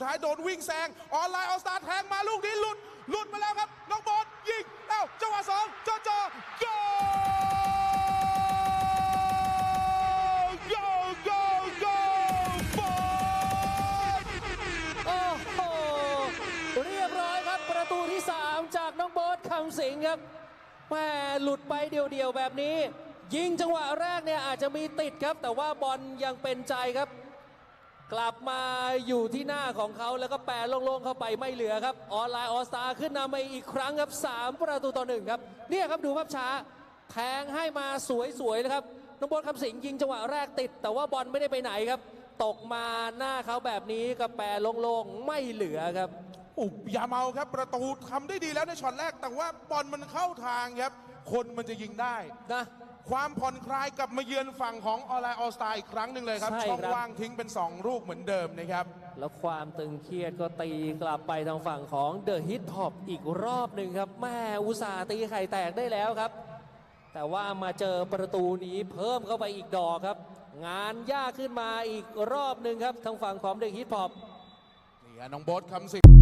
ดท้ายโดนวิ่งแซงออนไลน์ออสตาแทงมาลูกนี้หลุด หลุดมาแล้วครับ น้องบอลยิงเอ้าจังหวะสองจอจอโกโกโกโกบอลโอ้โหเรียบร้อยครับประตูที่ 3 จากน้องโบ๊ทคำสิงครับแหม่หลุดไปเดียวๆแบบนี้ ยิงจังหวะแรกเนี่ยอาจจะมีติดครับ แต่ว่าบอลยังเป็นใจครับ กลับมาอยู่ที่หน้าของเขาแล้วก็แปรโล่งๆเข้าไปไม่เหลือครับ ออนไลน์ออสตาขึ้นนำมาอีกครั้งครับ 3 ประตูต่อหนึ่งครับ เนี่ยครับดูภาพช้าแทงให้มาสวยๆนะครับน้องโบ๊ทคำสิงห์ยิงจังหวะแรกติด แต่ว่าบอลไม่ได้ไปไหนครับ ตกมาหน้าเขาแบบนี้ก็แปรโล่งๆไม่เหลือครับอุบอย่าเมาครับประตูทำได้ดีแล้วในช็อตแรก แต่ว่าบอลมันเข้าทางครับ คนมันจะยิงได้นะ ความผ่อนคลายกลับมาเยือนฝั่งของออนไลน์ออสตาอีกครั้งหนึ่งเลยครับ ใช่ช่องครับว่างทิ้งเป็น 2 ลูกเหมือนเดิมนะครับ แล้วความตึงเครียดก็ตีกลับไปทางฝั่งของเดอะฮิต o p อีกรอบหนึ่งครับแม่อุตส่าห์ตีไข่แตกได้แล้วครับ แต่ว่ามาเจอประตูนี้เพิ่มเข้าไปอีกดอกครับ งานยากขึ้นมาอีกรอบหนึ่งครับทางฝั่งของเดอะฮิต o p นี่ฮะน้องโบ๊ทคำสิงห์